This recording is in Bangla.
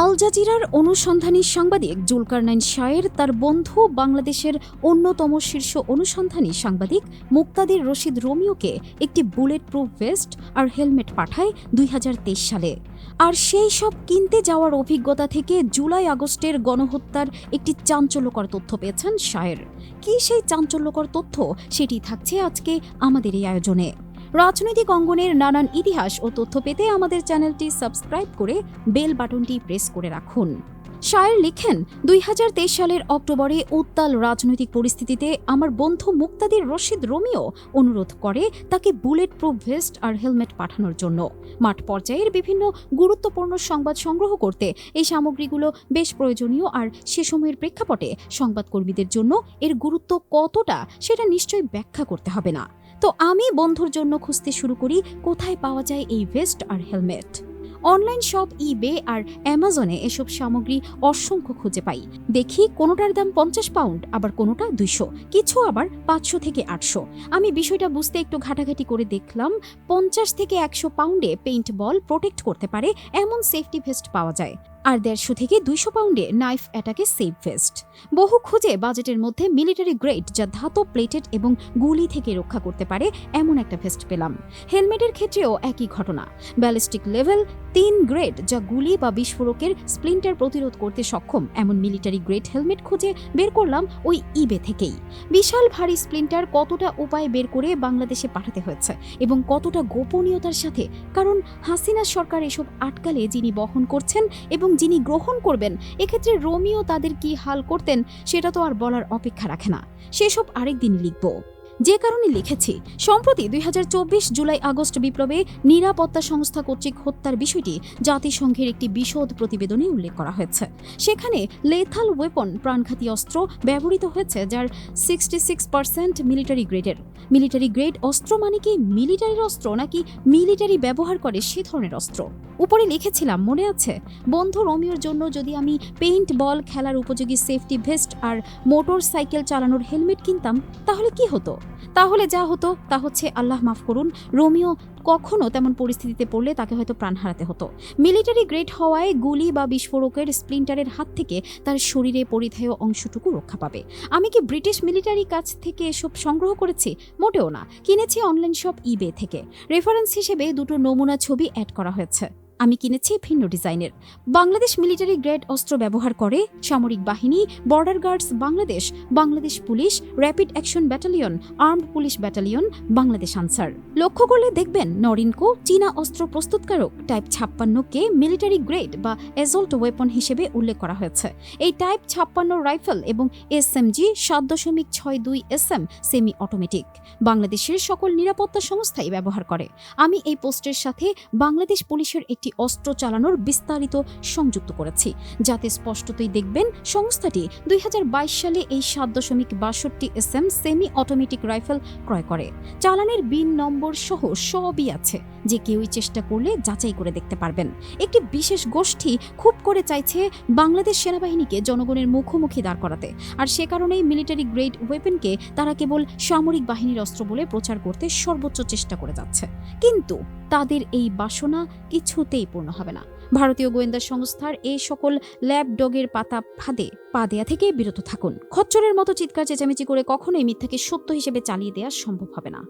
আল জাজিরার অনুসন্ধানী সাংবাদিক জুলকারনাইন শায়ের তার বন্ধু বাংলাদেশের অন্যতম শীর্ষ অনুসন্ধানী সাংবাদিক মুক্তাদির রশিদ রোমিওকে একটি বুলেট প্রুফ ভেস্ট আর হেলমেট পাঠায় দুই হাজার তেইশ সালে। আর সেই সব কিনতে যাওয়ার অভিজ্ঞতা থেকে জুলাই আগস্টের গণহত্যার একটি চাঞ্চল্যকর তথ্য পেয়েছেন শায়ের। কি সেই চাঞ্চল্যকর তথ্য? সেটি থাকছে আজকে আমাদের এই আয়োজনে। রাজনৈতিক অঙ্গনের নানান ইতিহাস ও তথ্য পেতে আমাদের চ্যানেলটি সাবস্ক্রাইব করে বেল বাটনটি প্রেস করে রাখুন। শায়ের লিখেন, দুই হাজার তেইশ সালের অক্টোবরে উত্তাল রাজনৈতিক পরিস্থিতিতে আমার বন্ধু মুক্তাদির রশিদ রোমিও অনুরোধ করে তাকে বুলেট প্রুফ ভেস্ট আর হেলমেট পাঠানোর জন্য। মাঠ পর্যায়ের বিভিন্ন গুরুত্বপূর্ণ সংবাদ সংগ্রহ করতে এই সামগ্রীগুলো বেশ প্রয়োজনীয় আর সে সময়ের প্রেক্ষাপটে সংবাদকর্মীদের জন্য এর গুরুত্ব কতটা সেটা নিশ্চয়ই ব্যাখ্যা করতে হবে না। তো আমি বন্ধুর জন্য খুঁজতে শুরু করি কোথায় পাওয়া যায় এই ভেস্ট আর হেলমেট অনলাইন শপ ইবে আর অ্যামাজনে এসব সামগ্রী অসংখ্য খুঁজে পাই। দেখি কোনোটার দাম পঞ্চাশ পাউন্ড আবার কোনোটা দুইশো, কিছু আবার পাঁচশো থেকে আটশো। আমি বিষয়টা বুঝতে একটু ঘাটাঘাটি করে দেখলাম, পঞ্চাশ থেকে একশো পাউন্ডে পেইন্ট বল প্রোটেক্ট করতে পারে, এমন সেফটি ভেস্ট পাওয়া যায়। আর দেড়শো থেকে দুইশো পাউন্ডে নাইফ অ্যাটাকে সেফ ভেস্ট বহু খুঁজে বাজেটের মধ্যে মিলিটারি গ্রেড যা ধাতব প্লেটেড এবং গুলি থেকে রক্ষা করতে পারে এমন একটা ভেস্ট পেলাম। হেলমেটের ক্ষেত্রেও একই ঘটনা। ব্যালিস্টিক লেভেল তিন গ্রেড যা গুলি বা বিস্ফোরকের স্প্লিন্টার প্রতিরোধ করতে সক্ষম এমন মিলিটারি গ্রেড হেলমেট খুঁজে বের করলাম ওই ইবে থেকেই। বিশাল ভারী স্প্লিন্টার কতটা উপায় বের করে বাংলাদেশে পাঠাতে হয়েছে এবং কতটা গোপনীয়তার সাথে? কারণ হাসিনা সরকার এসব আটকালে যিনি বহন করছেন এবং যিনি গ্রহণ করবেন, এক্ষেত্রে রোমিও তাদের কি হাল করতেন, সেটা তো আর বলার অপেক্ষা রাখে না। সেসব আরেকদিন লিখব। যে কারণে লিখেছি, সম্প্রতি দুই হাজার চব্বিশ জুলাই আগস্ট বিপ্লবে নিরাপত্তা সংস্থা কর্তৃক হত্যার বিষয়টি জাতিসংঘের একটি বিশদ প্রতিবেদনে উল্লেখ করা হয়েছে। সেখানে লেথাল ওয়েপন প্রাণঘাতী অস্ত্র ব্যবহৃত হয়েছে, যার সিক্সটি সিক্স পার্সেন্ট মিলিটারি গ্রেডের। মিলিটারি গ্রেড অস্ত্র মানে কি মিলিটারির অস্ত্র, নাকি মিলিটারি ব্যবহার করে সে ধরনের অস্ত্র? উপরে লিখেছিলাম, মনে আছে, বন্ধু রোমিওর জন্য যদি আমি পেইন্ট বল খেলার উপযোগী সেফটি ভেস্ট আর মোটর সাইকেল চালানোর হেলমেট কিনতাম, তাহলে কি হতো? তাহলে যা হতো তা হচ্ছে আল্লাহ মাফ করুন, রোমিও কখনো তেমন পরিস্থিতিতে পড়লে তাকে হয়তো প্রাণ হারাতে হতো। মিলিটারি গ্রেড হওয়ায় গুলি বা বিস্ফোরকের স্প্লিন্টারের হাত থেকে তার শরীরে পরিধেয় অংশটুকু রক্ষা পাবে। আমি কি ব্রিটিশ মিলিটারি কাছ থেকে এসব সংগ্রহ করেছি? মোটেও না। কিনেছি অনলাইন শপ ইবে থেকে। রেফারেন্স হিসেবে দুটো নমুনা ছবি অ্যাড করা হয়েছে। আমি কিনেছি ভিন্ন ডিজাইনের। বাংলাদেশ মিলিটারি গ্রেড অস্ত্র ব্যবহার করে সামরিক বাহিনী, border guards Bangladesh Bangladesh police, rapid action battalion, armed police battalion, Bangladesh Ansar. লক্ষ্য করলে দেখবেন নরিনকো চীনা অস্ত্র প্রস্তুতকারক টাইপ ছাপ্পান্নকে মিলিটারি গ্রেড বা এজল্ট ওয়েপন হিসেবে উল্লেখ করা হয়েছে। এই টাইপ ছাপ্পান্ন রাইফেল এবং এস এসএমজি সাত দশমিক ছয় দুই এস এম সেমি অটোমেটিক বাংলাদেশের সকল নিরাপত্তা সংস্থাই ব্যবহার করে। আমি এই পোস্টের সাথে বাংলাদেশ পুলিশের একটি অস্ত্র চালানোর বিস্তারিত সংযুক্ত করেছি। যাতে স্পষ্টতই দেখবেন, সংস্থাটি দুই হাজার বাইশ সালে এই সাত দশমিক বাষট্টি S M semi automatic rifle ক্রয় করে। চালানের বিন নম্বর সহ সবই আছে। যে কেউই চেষ্টা করলে যাচাই করে দেখতে পারবেন। একটি বিশেষ গোষ্ঠী খুব করে চাইছে বাংলাদেশ সেনাবাহিনীকে জনগণের মুখোমুখি দাঁড় করাতে। আর সে কারণেই মিলিটারি গ্রেড ওয়েপেনকে তারা কেবল সামরিক বাহিনীর অস্ত্র বলে প্রচার করতে সর্বোচ্চ চেষ্টা করে যাচ্ছে। কিন্তু তাদের এই বাসনা কিছুতেই পূর্ণ হবে না। ভারতীয় গোয়েন্দা সংস্থার এই সকল ল্যাব ডগের পাতা ফাঁদে পা দেয়া থেকে বিরত থাকুন। খচ্চরের মতো চিৎকার চেঁচামেচি করে কখনোই মিথ্যাকে সত্য হিসেবে চালিয়ে দেওয়া সম্ভব হবে না।